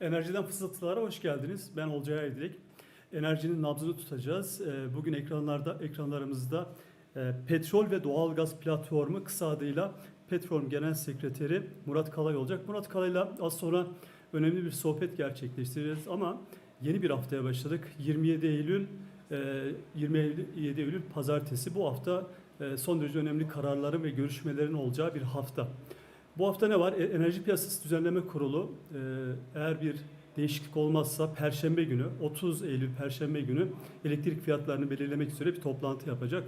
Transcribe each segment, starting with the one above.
Enerjiden fısıltılara hoş geldiniz. Ben Olcay Aydilek. Enerjinin nabzını tutacağız. Ee, Bugün ekranlarda, ekranlarımızda e, Petrol ve Doğalgaz Platformu kısa adıyla Petrol Genel Sekreteri Murat Kalay olacak. Murat Kalay'la az sonra önemli bir sohbet gerçekleştireceğiz ama yeni bir haftaya başladık. 27 Eylül, e, 27 Eylül Pazartesi. Bu hafta e, son derece önemli kararların ve görüşmelerin olacağı bir hafta. Bu hafta ne var? E, Enerji Piyasası Düzenleme Kurulu e, eğer bir değişiklik olmazsa Perşembe günü 30 Eylül Perşembe günü elektrik fiyatlarını belirlemek üzere bir toplantı yapacak.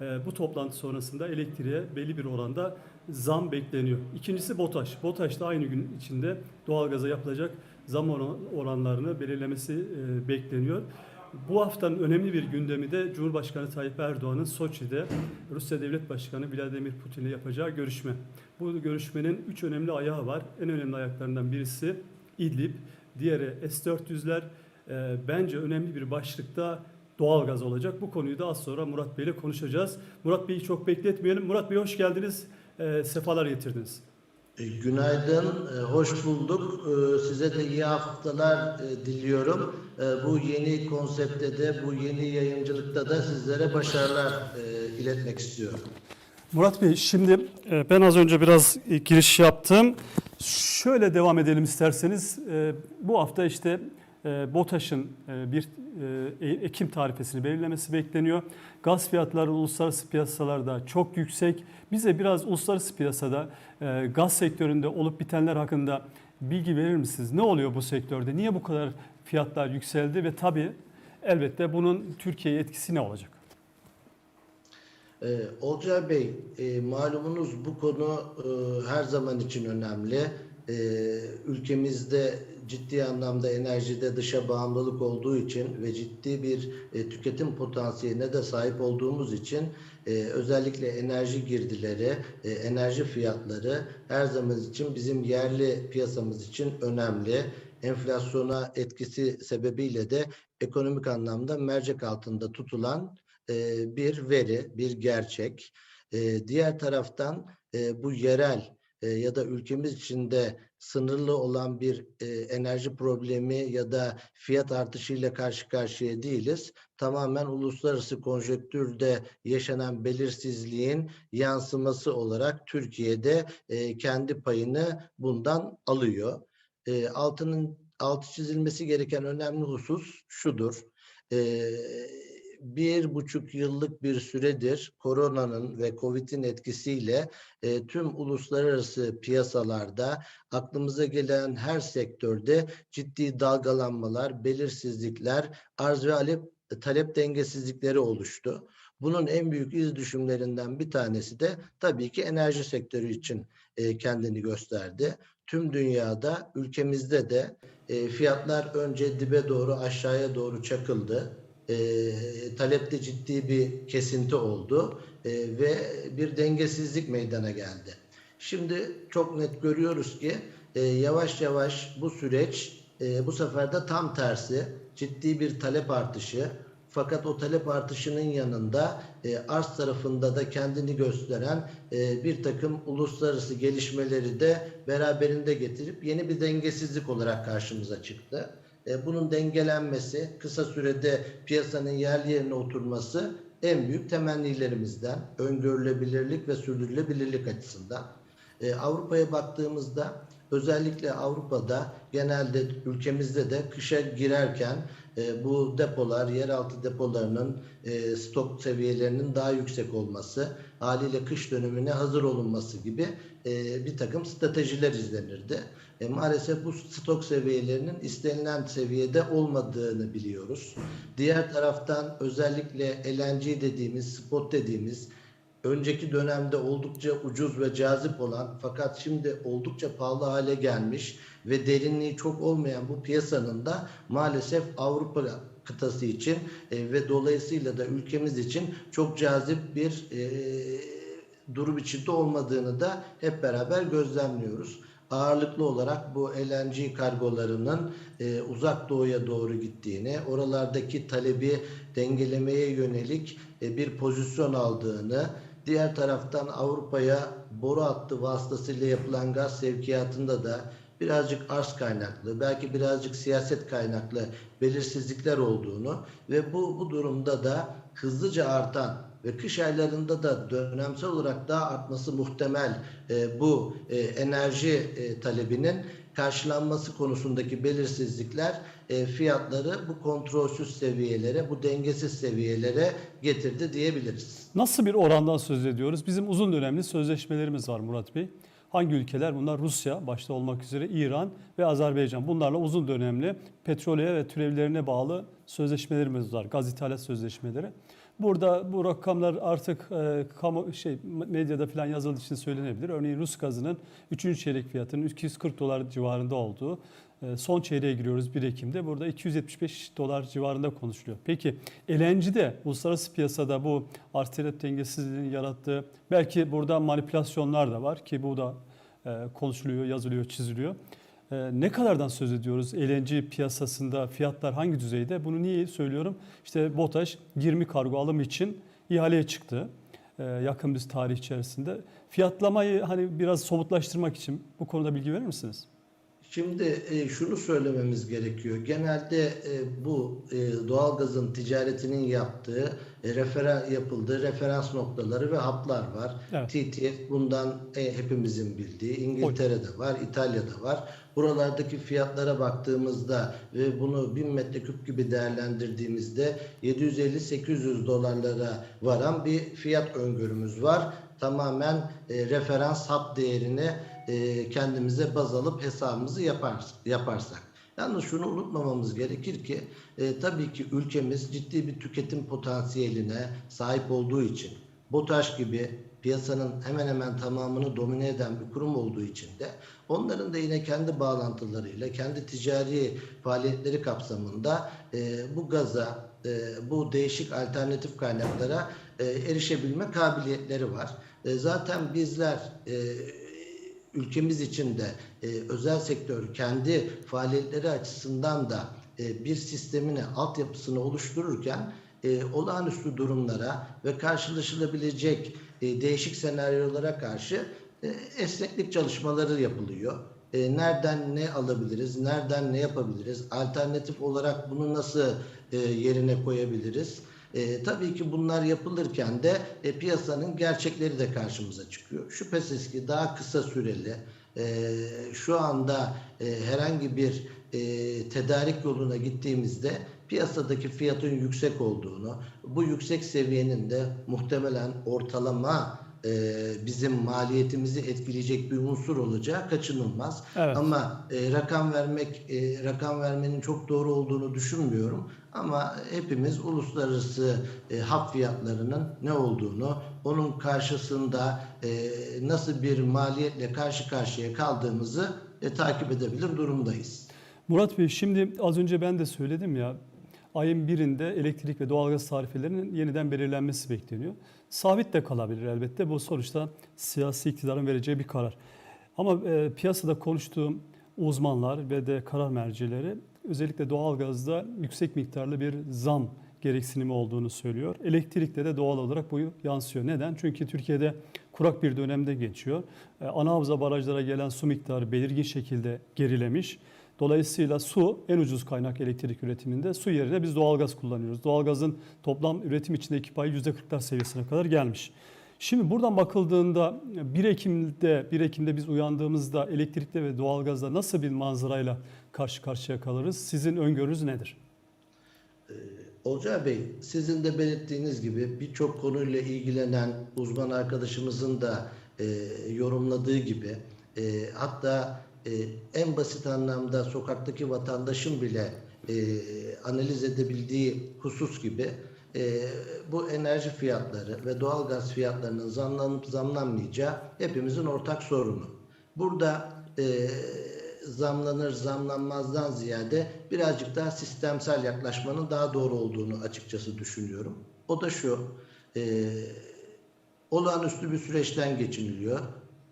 E, Bu toplantı sonrasında elektriğe belli bir oranda zam bekleniyor. İkincisi BOTAŞ. BOTAŞ da aynı gün içinde doğalgaza yapılacak zam oran- oranlarını belirlemesi bekleniyor. Bu haftanın önemli bir gündemi de Cumhurbaşkanı Tayyip Erdoğan'ın Soçi'de Rusya Devlet Başkanı Vladimir Putin'le yapacağı görüşme. Bu görüşmenin üç önemli ayağı var. En önemli ayaklarından birisi İdlib, diğeri S-400'ler. Ee, bence önemli bir başlıkta doğalgaz olacak. Bu konuyu da az sonra Murat Bey ile konuşacağız. Murat Bey'i çok bekletmeyelim. Murat Bey hoş geldiniz. Ee, sefalar getirdiniz. E, Günaydın, e, hoş bulduk. E, Size de iyi haftalar diliyorum. Bu yeni konseptte de, bu yeni yayıncılıkta da sizlere başarılar iletmek istiyorum. Murat Bey şimdi ben az önce biraz giriş yaptım. Şöyle devam edelim isterseniz. Bu hafta işte BOTAŞ'ın e, bir e, Ekim tarifesini belirlemesi bekleniyor. Gaz fiyatları uluslararası piyasalarda çok yüksek. Bize biraz uluslararası piyasada e, gaz sektöründe olup bitenler hakkında bilgi verir misiniz? Ne oluyor bu sektörde? Niye bu kadar fiyatlar yükseldi ve tabii elbette bunun Türkiye'ye etkisi ne olacak? Olcay Bey, e, malumunuz bu konu e, her zaman için önemli. E, ülkemizde ciddi anlamda enerjide dışa bağımlılık olduğu için ve ciddi bir e, tüketim potansiyeline de sahip olduğumuz için e, özellikle enerji girdileri, e, enerji fiyatları her zaman için bizim yerli piyasamız için önemli. Enflasyona etkisi sebebiyle de ekonomik anlamda mercek altında tutulan e, bir veri, bir gerçek. E, Diğer taraftan e, bu yerel e, ya da ülkemiz içinde sınırlı olan bir e, enerji problemi ya da fiyat artışıyla karşı karşıya değiliz. Tamamen uluslararası konjonktürde yaşanan belirsizliğin yansıması olarak Türkiye'de e, kendi payını bundan alıyor. E, altının altı çizilmesi gereken önemli husus şudur. E, bir buçuk yıllık bir süredir koronanın ve Covid'in etkisiyle e, tüm uluslararası piyasalarda aklımıza gelen her sektörde ciddi dalgalanmalar, belirsizlikler, arz ve talep, talep dengesizlikleri oluştu. Bunun en büyük iz düşümlerinden bir tanesi de tabii ki enerji sektörü için e, kendini gösterdi. Tüm dünyada, ülkemizde de e, fiyatlar önce dibe doğru, aşağıya doğru çakıldı e, talepte ciddi bir kesinti oldu e, ve bir dengesizlik meydana geldi. Şimdi çok net görüyoruz ki e, yavaş yavaş bu süreç e, bu sefer de tam tersi ciddi bir talep artışı fakat o talep artışının yanında e, arz tarafında da kendini gösteren e, bir takım uluslararası gelişmeleri de beraberinde getirip yeni bir dengesizlik olarak karşımıza çıktı. E, bunun dengelenmesi, kısa sürede piyasanın yerli yerine oturması en büyük temennilerimizden öngörülebilirlik ve sürdürülebilirlik açısından. E, Avrupa'ya baktığımızda özellikle Avrupa'da genelde ülkemizde de kışa girerken e, bu depolar, yeraltı depolarının e, stok seviyelerinin daha yüksek olması, haliyle kış dönemine hazır olunması gibi e, bir takım stratejiler izlenirdi. E, maalesef bu stok seviyelerinin istenilen seviyede olmadığını biliyoruz. Diğer taraftan özellikle LNG dediğimiz, spot dediğimiz önceki dönemde oldukça ucuz ve cazip olan fakat şimdi oldukça pahalı hale gelmiş ve derinliği çok olmayan bu piyasanın da maalesef Avrupa kıtası için e, ve dolayısıyla da ülkemiz için çok cazip bir e, durum içinde olmadığını da hep beraber gözlemliyoruz. Ağırlıklı olarak bu LNG kargolarının e, uzak doğuya doğru gittiğini, oralardaki talebi dengelemeye yönelik e, bir pozisyon aldığını, diğer taraftan Avrupa'ya boru hattı vasıtasıyla yapılan gaz sevkiyatında da birazcık arz kaynaklı, belki birazcık siyaset kaynaklı belirsizlikler olduğunu ve bu bu durumda da hızlıca artan ve kış aylarında da dönemsel olarak daha artması muhtemel e, bu e, enerji e, talebinin karşılanması konusundaki belirsizlikler e, fiyatları bu kontrolsüz seviyelere, bu dengesiz seviyelere getirdi diyebiliriz. Nasıl bir orandan söz ediyoruz? Bizim uzun dönemli sözleşmelerimiz var Murat Bey. Hangi ülkeler? Bunlar Rusya başta olmak üzere İran ve Azerbaycan. Bunlarla uzun dönemli petroleye ve türevlerine bağlı sözleşmelerimiz var. Gaz ithalat sözleşmeleri. Burada bu rakamlar artık e, kamu şey medyada falan yazıldığı için söylenebilir. Örneğin Rus gazının 3. çeyrek fiyatının 240 dolar civarında olduğu e, son çeyreğe giriyoruz 1 Ekim'de. Burada 275 dolar civarında konuşuluyor. Peki LNG'de uluslararası piyasada bu arz talep dengesizliğinin yarattığı belki burada manipülasyonlar da var ki bu da e, konuşuluyor, yazılıyor, çiziliyor. E, ne kadardan söz ediyoruz? LNG piyasasında fiyatlar hangi düzeyde? Bunu niye söylüyorum? İşte BOTAŞ 20 kargo alım için ihaleye çıktı e, yakın bir tarih içerisinde. Fiyatlamayı hani biraz somutlaştırmak için bu konuda bilgi verir misiniz? Şimdi e, şunu söylememiz gerekiyor. Genelde e, bu e, doğalgazın ticaretinin yaptığı, e, referan yapıldığı referans noktaları ve haplar var. Evet. TTF bundan e, hepimizin bildiği İngiltere'de var, İtalya'da var. Buralardaki fiyatlara baktığımızda ve bunu 1000 metreküp gibi değerlendirdiğimizde 750-800 dolarlara varan bir fiyat öngörümüz var. Tamamen e, referans hap değerini e, kendimize baz alıp hesabımızı yapar, yaparsak. Yalnız şunu unutmamamız gerekir ki e, tabii ki ülkemiz ciddi bir tüketim potansiyeline sahip olduğu için BOTAŞ gibi piyasanın hemen hemen tamamını domine eden bir kurum olduğu için de onların da yine kendi bağlantılarıyla, kendi ticari faaliyetleri kapsamında e, bu gaza, e, bu değişik alternatif kaynaklara e, erişebilme kabiliyetleri var. E, zaten bizler e, ülkemiz içinde e, özel sektör kendi faaliyetleri açısından da e, bir sistemini, altyapısını oluştururken e, olağanüstü durumlara ve karşılaşılabilecek e, değişik senaryolara karşı e, esneklik çalışmaları yapılıyor. E, nereden ne alabiliriz, nereden ne yapabiliriz, alternatif olarak bunu nasıl e, yerine koyabiliriz? E, tabii ki bunlar yapılırken de e, piyasanın gerçekleri de karşımıza çıkıyor. Şüphesiz ki daha kısa süreli, e, şu anda e, herhangi bir e, tedarik yoluna gittiğimizde piyasadaki fiyatın yüksek olduğunu, bu yüksek seviyenin de muhtemelen ortalama e, bizim maliyetimizi etkileyecek bir unsur olacağı kaçınılmaz. Evet. Ama e, rakam vermek, e, rakam vermenin çok doğru olduğunu düşünmüyorum. Ama hepimiz uluslararası e, hap fiyatlarının ne olduğunu, onun karşısında e, nasıl bir maliyetle karşı karşıya kaldığımızı e, takip edebilir durumdayız. Murat Bey şimdi az önce ben de söyledim ya ayın birinde elektrik ve doğalgaz tarifelerinin yeniden belirlenmesi bekleniyor. Sabit de kalabilir elbette. Bu sonuçta siyasi iktidarın vereceği bir karar. Ama e, piyasada konuştuğum uzmanlar ve de karar mercileri özellikle doğalgazda yüksek miktarlı bir zam gereksinimi olduğunu söylüyor. Elektrikte de doğal olarak bu yansıyor. Neden? Çünkü Türkiye'de kurak bir dönemde geçiyor. E, ana havza barajlara gelen su miktarı belirgin şekilde gerilemiş. Dolayısıyla su en ucuz kaynak elektrik üretiminde. Su yerine biz doğalgaz kullanıyoruz. Doğalgazın toplam üretim içindeki payı %40'lar seviyesine kadar gelmiş. Şimdi buradan bakıldığında 1 Ekim'de 1 Ekim'de biz uyandığımızda elektrikte ve doğalgazda nasıl bir manzarayla karşı karşıya kalırız? Sizin öngörünüz nedir? Olcay Bey, sizin de belirttiğiniz gibi birçok konuyla ilgilenen uzman arkadaşımızın da e, yorumladığı gibi e, hatta e, en basit anlamda sokaktaki vatandaşın bile e, analiz edebildiği husus gibi e, bu enerji fiyatları ve doğalgaz fiyatlarının zamlanıp zamlanmayacağı hepimizin ortak sorunu. Burada e, zamlanır zamlanmazdan ziyade birazcık daha sistemsel yaklaşmanın daha doğru olduğunu açıkçası düşünüyorum. O da şu, e, olağanüstü bir süreçten geçiniliyor.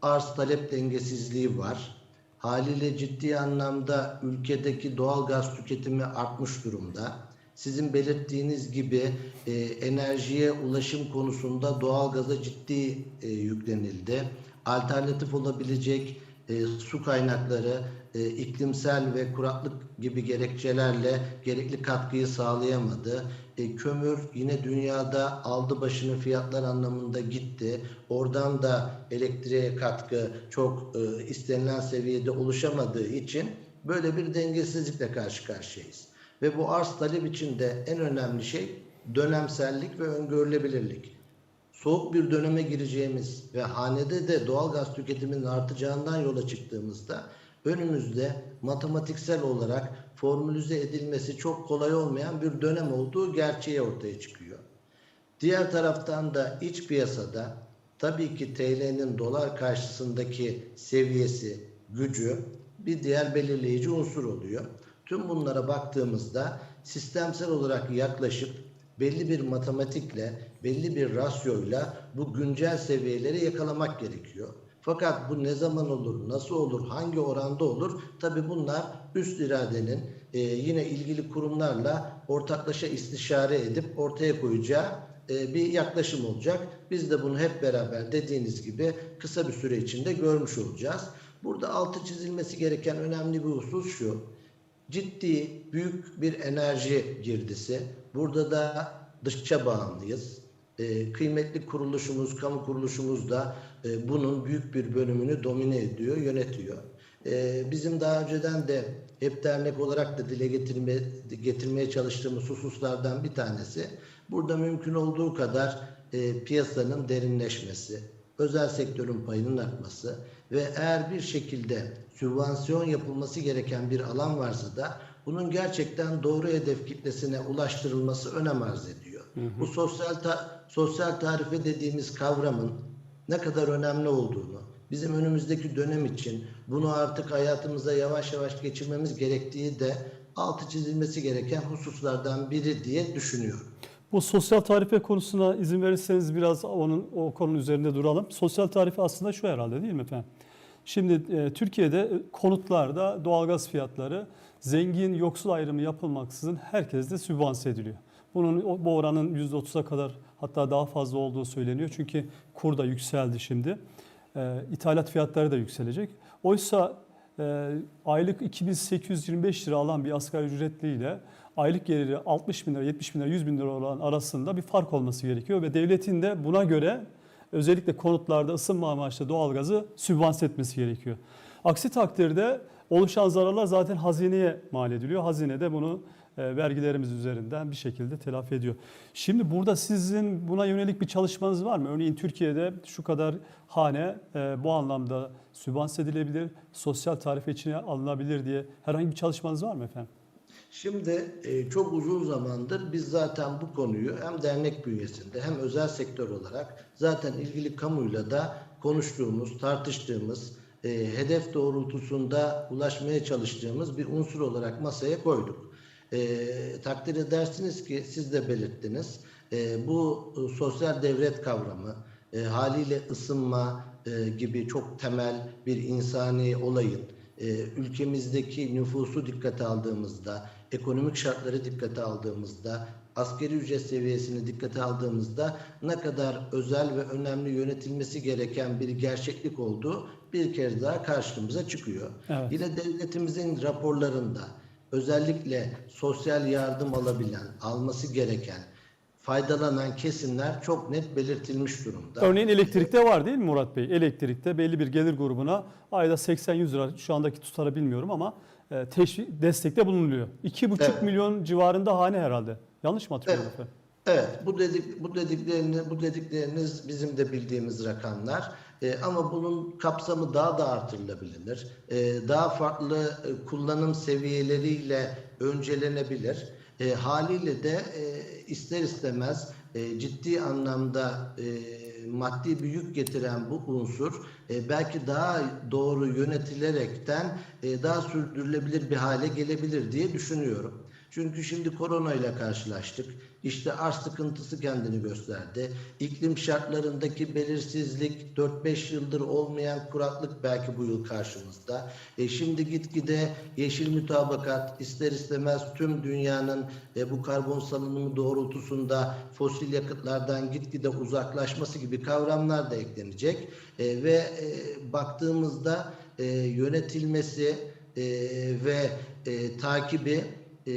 Arz talep dengesizliği var. Haliyle ciddi anlamda ülkedeki doğal gaz tüketimi artmış durumda. Sizin belirttiğiniz gibi e, enerjiye ulaşım konusunda doğal gaza ciddi e, yüklenildi. Alternatif olabilecek e, su kaynakları e, iklimsel ve kuraklık gibi gerekçelerle gerekli katkıyı sağlayamadı. E, kömür yine dünyada aldı başını fiyatlar anlamında gitti. Oradan da elektriğe katkı çok e, istenilen seviyede oluşamadığı için böyle bir dengesizlikle karşı karşıyayız. Ve bu arz talep içinde en önemli şey dönemsellik ve öngörülebilirlik. Soğuk bir döneme gireceğimiz ve hanede de doğal gaz tüketiminin artacağından yola çıktığımızda önümüzde matematiksel olarak formülize edilmesi çok kolay olmayan bir dönem olduğu gerçeği ortaya çıkıyor. Diğer taraftan da iç piyasada tabii ki TL'nin dolar karşısındaki seviyesi, gücü bir diğer belirleyici unsur oluyor. Tüm bunlara baktığımızda sistemsel olarak yaklaşıp belli bir matematikle, belli bir rasyoyla bu güncel seviyeleri yakalamak gerekiyor. Fakat bu ne zaman olur, nasıl olur, hangi oranda olur? Tabii bunlar üst iradenin e, yine ilgili kurumlarla ortaklaşa istişare edip ortaya koyacağı e, bir yaklaşım olacak. Biz de bunu hep beraber dediğiniz gibi kısa bir süre içinde görmüş olacağız. Burada altı çizilmesi gereken önemli bir husus şu. Ciddi, büyük bir enerji girdisi. Burada da dışça bağımlıyız. E, kıymetli kuruluşumuz, kamu kuruluşumuz da e, bunun büyük bir bölümünü domine ediyor, yönetiyor. E, bizim daha önceden de hep dernek olarak da dile getirme, getirmeye çalıştığımız hususlardan bir tanesi. Burada mümkün olduğu kadar e, piyasanın derinleşmesi, özel sektörün payının artması ve eğer bir şekilde sübvansiyon yapılması gereken bir alan varsa da bunun gerçekten doğru hedef kitlesine ulaştırılması önem arz ediyor. Bu sosyal ta- sosyal tarife dediğimiz kavramın ne kadar önemli olduğunu, bizim önümüzdeki dönem için bunu artık hayatımıza yavaş yavaş geçirmemiz gerektiği de altı çizilmesi gereken hususlardan biri diye düşünüyorum. Bu sosyal tarife konusuna izin verirseniz biraz onun o konunun üzerinde duralım. Sosyal tarife aslında şu herhalde değil mi efendim? Şimdi e, Türkiye'de konutlarda doğalgaz fiyatları zengin yoksul ayrımı yapılmaksızın herkeste sübvanse ediliyor. Bunun bu oranın %30'a kadar hatta daha fazla olduğu söyleniyor. Çünkü kur da yükseldi şimdi. E, ithalat fiyatları da yükselecek. Oysa e, aylık 2825 lira alan bir asgari ücretliyle aylık geliri 60 bin lira, 70 bin lira, 100 bin lira olan arasında bir fark olması gerekiyor ve devletin de buna göre özellikle konutlarda ısınma amaçlı doğalgazı sübvanse etmesi gerekiyor. Aksi takdirde oluşan zararlar zaten hazineye mal ediliyor. Hazine de bunu vergilerimiz üzerinden bir şekilde telafi ediyor. Şimdi burada sizin buna yönelik bir çalışmanız var mı? Örneğin Türkiye'de şu kadar hane e, bu anlamda sübvanse edilebilir, sosyal tarife içine alınabilir diye herhangi bir çalışmanız var mı efendim? Şimdi e, çok uzun zamandır biz zaten bu konuyu hem dernek bünyesinde hem özel sektör olarak zaten ilgili kamuyla da konuştuğumuz, tartıştığımız, e, hedef doğrultusunda ulaşmaya çalıştığımız bir unsur olarak masaya koyduk. E, takdir edersiniz ki siz de belirttiniz. E, bu e, sosyal devlet kavramı e, haliyle ısınma e, gibi çok temel bir insani olayın e, ülkemizdeki nüfusu dikkate aldığımızda, ekonomik şartları dikkate aldığımızda, askeri ücret seviyesini dikkate aldığımızda ne kadar özel ve önemli yönetilmesi gereken bir gerçeklik olduğu bir kez daha karşımıza çıkıyor. Evet. Yine devletimizin raporlarında özellikle sosyal yardım alabilen, alması gereken, faydalanan kesimler çok net belirtilmiş durumda. Örneğin elektrikte var değil mi Murat Bey? Elektrikte belli bir gelir grubuna ayda 80-100 lira şu andaki tutarı bilmiyorum ama e, teşvik, destekte bulunuluyor. 2,5 Evet. milyon civarında hane herhalde. Yanlış mı hatırlıyorum Evet. efendim? Evet, bu dedik bu dediklerini bu dedikleriniz bizim de bildiğimiz rakamlar. Ee, ama bunun kapsamı daha da artırılabilir. Ee, daha farklı e, kullanım seviyeleriyle öncelenebilir. Ee, haliyle de e, ister istemez e, ciddi anlamda e, maddi bir yük getiren bu unsur e, belki daha doğru yönetilerekten e, daha sürdürülebilir bir hale gelebilir diye düşünüyorum. Çünkü şimdi korona ile karşılaştık. İşte arz sıkıntısı kendini gösterdi. İklim şartlarındaki belirsizlik 4-5 yıldır olmayan kuraklık belki bu yıl karşımızda. E şimdi gitgide yeşil mütabakat ister istemez tüm dünyanın e, bu karbon salınımı doğrultusunda fosil yakıtlardan gitgide uzaklaşması gibi kavramlar da eklenecek. E, ve e, baktığımızda e, yönetilmesi e, ve e, takibi e,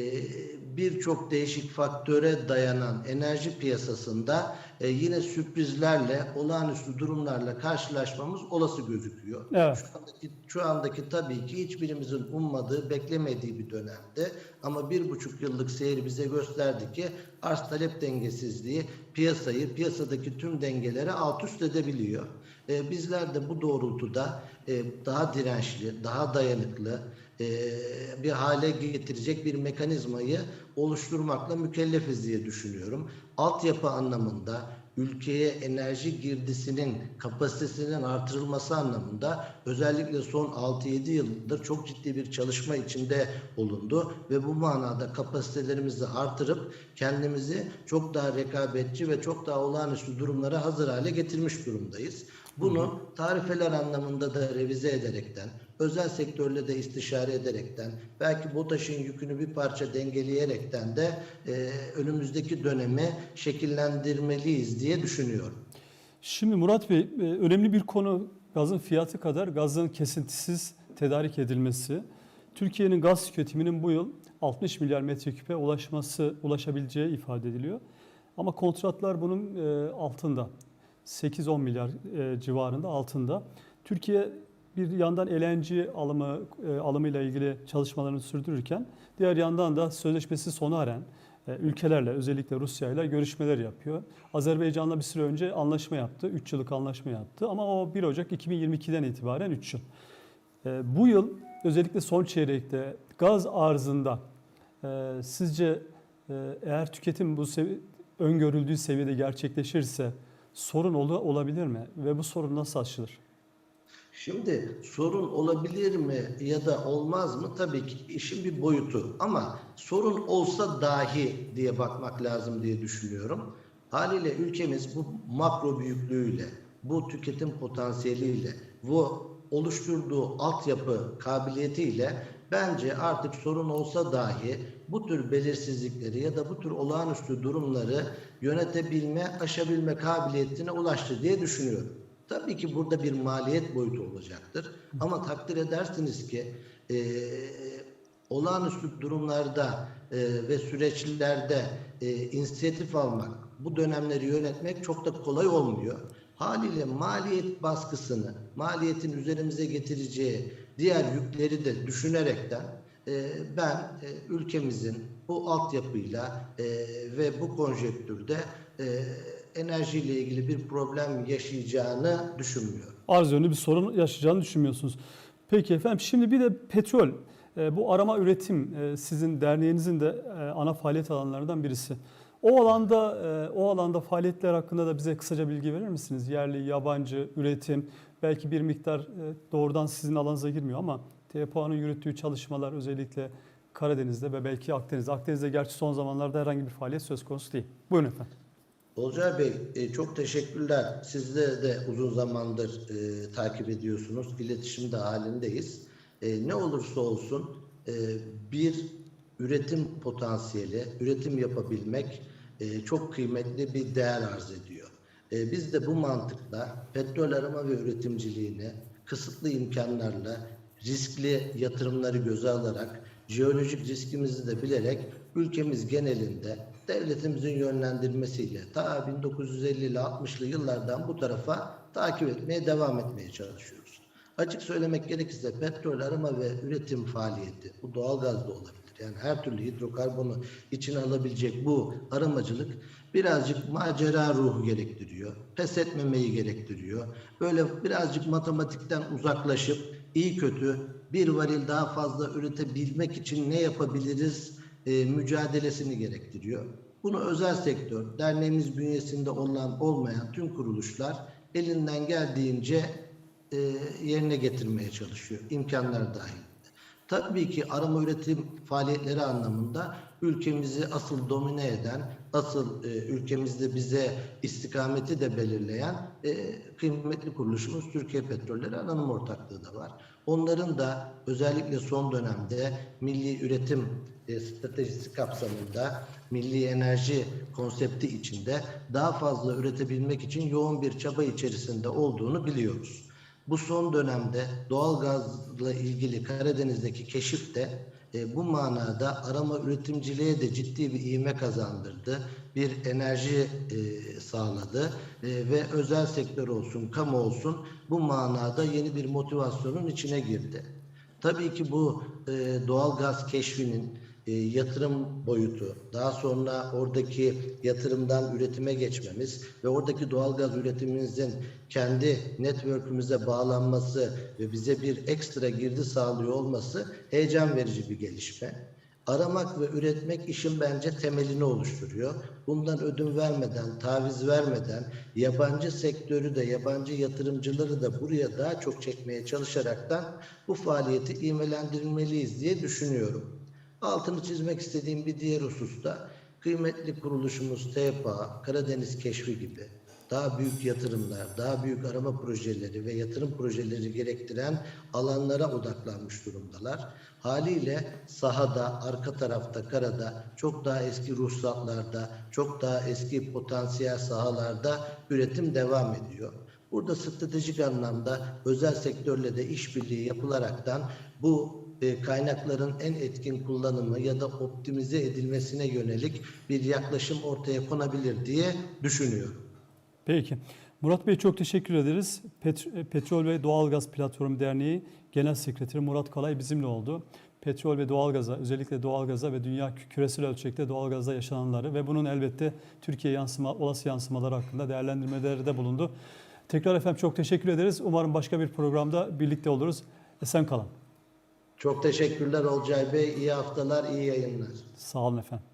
birçok değişik faktöre dayanan enerji piyasasında e, yine sürprizlerle, olağanüstü durumlarla karşılaşmamız olası gözüküyor. Evet. Şu andaki, şu andaki tabii ki hiçbirimizin ummadığı, beklemediği bir dönemde ama bir buçuk yıllık seyir bize gösterdi ki arz talep dengesizliği piyasayı, piyasadaki tüm dengeleri alt üst edebiliyor. E, bizler de bu doğrultuda e, daha dirençli, daha dayanıklı e, bir hale getirecek bir mekanizmayı oluşturmakla mükellefiz diye düşünüyorum. Altyapı anlamında ülkeye enerji girdisinin kapasitesinin artırılması anlamında özellikle son 6-7 yıldır çok ciddi bir çalışma içinde bulundu ve bu manada kapasitelerimizi artırıp kendimizi çok daha rekabetçi ve çok daha olağanüstü durumlara hazır hale getirmiş durumdayız. Bunu tarifeler anlamında da revize ederekten, özel sektörle de istişare ederekten, belki BOTAŞ'ın yükünü bir parça dengeleyerekten de e, önümüzdeki dönemi şekillendirmeliyiz diye düşünüyorum. Şimdi Murat Bey, e, önemli bir konu gazın fiyatı kadar gazın kesintisiz tedarik edilmesi. Türkiye'nin gaz tüketiminin bu yıl 60 milyar metreküpe ulaşması ulaşabileceği ifade ediliyor. Ama kontratlar bunun e, altında. 8-10 milyar e, civarında altında. Türkiye bir yandan LNG alımı e, alımıyla ilgili çalışmalarını sürdürürken diğer yandan da sözleşmesi sona eren e, ülkelerle özellikle Rusya ile görüşmeler yapıyor. Azerbaycan'la bir süre önce anlaşma yaptı. 3 yıllık anlaşma yaptı ama o 1 Ocak 2022'den itibaren 3 yıl. E, Bu yıl özellikle son çeyrekte gaz arzında e, sizce e, eğer tüketim bu sevi- öngörüldüğü seviyede gerçekleşirse sorun ol- olabilir mi? Ve bu sorun nasıl aşılır? Şimdi sorun olabilir mi ya da olmaz mı? Tabii ki işin bir boyutu ama sorun olsa dahi diye bakmak lazım diye düşünüyorum. Haliyle ülkemiz bu makro büyüklüğüyle, bu tüketim potansiyeliyle, bu oluşturduğu altyapı kabiliyetiyle bence artık sorun olsa dahi bu tür belirsizlikleri ya da bu tür olağanüstü durumları yönetebilme, aşabilme kabiliyetine ulaştı diye düşünüyorum. Tabii ki burada bir maliyet boyutu olacaktır. Ama takdir edersiniz ki e, olağanüstü durumlarda e, ve süreçlerde e, inisiyatif almak, bu dönemleri yönetmek çok da kolay olmuyor. Haliyle maliyet baskısını, maliyetin üzerimize getireceği diğer yükleri de düşünerekten e, ben e, ülkemizin bu altyapıyla e, ve bu konjektürde e, enerjiyle ilgili bir problem yaşayacağını düşünmüyorum. Arz yönlü bir sorun yaşayacağını düşünmüyorsunuz. Peki efendim şimdi bir de petrol. E, Bu arama üretim e, sizin derneğinizin de e, ana faaliyet alanlarından birisi. O alanda o alanda faaliyetler hakkında da bize kısaca bilgi verir misiniz? Yerli, yabancı, üretim, belki bir miktar doğrudan sizin alanınıza girmiyor ama TPA'nın yürüttüğü çalışmalar özellikle Karadeniz'de ve belki Akdeniz'de. Akdeniz'de gerçi son zamanlarda herhangi bir faaliyet söz konusu değil. Buyurun efendim. Olcay Bey e, çok teşekkürler. Sizleri de uzun zamandır e, takip ediyorsunuz. İletişimde halindeyiz. E, ne olursa olsun e, bir üretim potansiyeli, üretim yapabilmek e, çok kıymetli bir değer arz ediyor. E, biz de bu mantıkla petrol arama ve üretimciliğini kısıtlı imkanlarla riskli yatırımları göze alarak jeolojik riskimizi de bilerek ülkemiz genelinde devletimizin yönlendirmesiyle ta 1950'li 60'lı yıllardan bu tarafa takip etmeye devam etmeye çalışıyoruz. Açık söylemek gerekirse petrol arama ve üretim faaliyeti bu doğalgaz da olabilir. Yani her türlü hidrokarbonu içine alabilecek bu aramacılık birazcık macera ruhu gerektiriyor. Pes etmemeyi gerektiriyor. Böyle birazcık matematikten uzaklaşıp iyi kötü bir varil daha fazla üretebilmek için ne yapabiliriz e, mücadelesini gerektiriyor. Bunu özel sektör, derneğimiz bünyesinde olan olmayan tüm kuruluşlar elinden geldiğince e, yerine getirmeye çalışıyor imkanlar dahil. Tabii ki arama üretim faaliyetleri anlamında ülkemizi asıl domine eden, asıl e, ülkemizde bize istikameti de belirleyen e, kıymetli kuruluşumuz Türkiye Petrolleri Anonim Ortaklığı da var. Onların da özellikle son dönemde milli üretim e, stratejisi kapsamında milli enerji konsepti içinde daha fazla üretebilmek için yoğun bir çaba içerisinde olduğunu biliyoruz. Bu son dönemde doğalgazla ilgili Karadeniz'deki keşif de e, bu manada arama üretimciliğe de ciddi bir ivme kazandırdı. Bir enerji e, sağladı E, ve özel sektör olsun, kamu olsun bu manada yeni bir motivasyonun içine girdi. Tabii ki bu e, doğal gaz keşfinin e, yatırım boyutu, daha sonra oradaki yatırımdan üretime geçmemiz ve oradaki doğal gaz üretimimizin kendi network'ümüze bağlanması ve bize bir ekstra girdi sağlıyor olması heyecan verici bir gelişme. Aramak ve üretmek işin bence temelini oluşturuyor. Bundan ödün vermeden, taviz vermeden yabancı sektörü de, yabancı yatırımcıları da buraya daha çok çekmeye çalışaraktan bu faaliyeti ivmelendirmeliyiz diye düşünüyorum. Altını çizmek istediğim bir diğer hususta kıymetli kuruluşumuz TEPA, Karadeniz Keşfi gibi daha büyük yatırımlar, daha büyük arama projeleri ve yatırım projeleri gerektiren alanlara odaklanmış durumdalar. Haliyle sahada, arka tarafta, karada çok daha eski ruhsatlarda, çok daha eski potansiyel sahalarda üretim devam ediyor. Burada stratejik anlamda özel sektörle de işbirliği yapılaraktan bu e, kaynakların en etkin kullanımı ya da optimize edilmesine yönelik bir yaklaşım ortaya konabilir diye düşünüyorum. Peki. Murat Bey çok teşekkür ederiz. Pet- Petrol ve Doğalgaz Platformu Derneği Genel Sekreteri Murat Kalay bizimle oldu. Petrol ve doğalgaza, özellikle doğalgaza ve dünya kü- küresel ölçekte doğalgazda yaşananları ve bunun elbette Türkiye yansıma, olası yansımaları hakkında değerlendirmeleri de bulundu. Tekrar efendim çok teşekkür ederiz. Umarım başka bir programda birlikte oluruz. Esen kalın. Çok teşekkürler Olcay Bey. İyi haftalar, iyi yayınlar. Sağ olun efendim.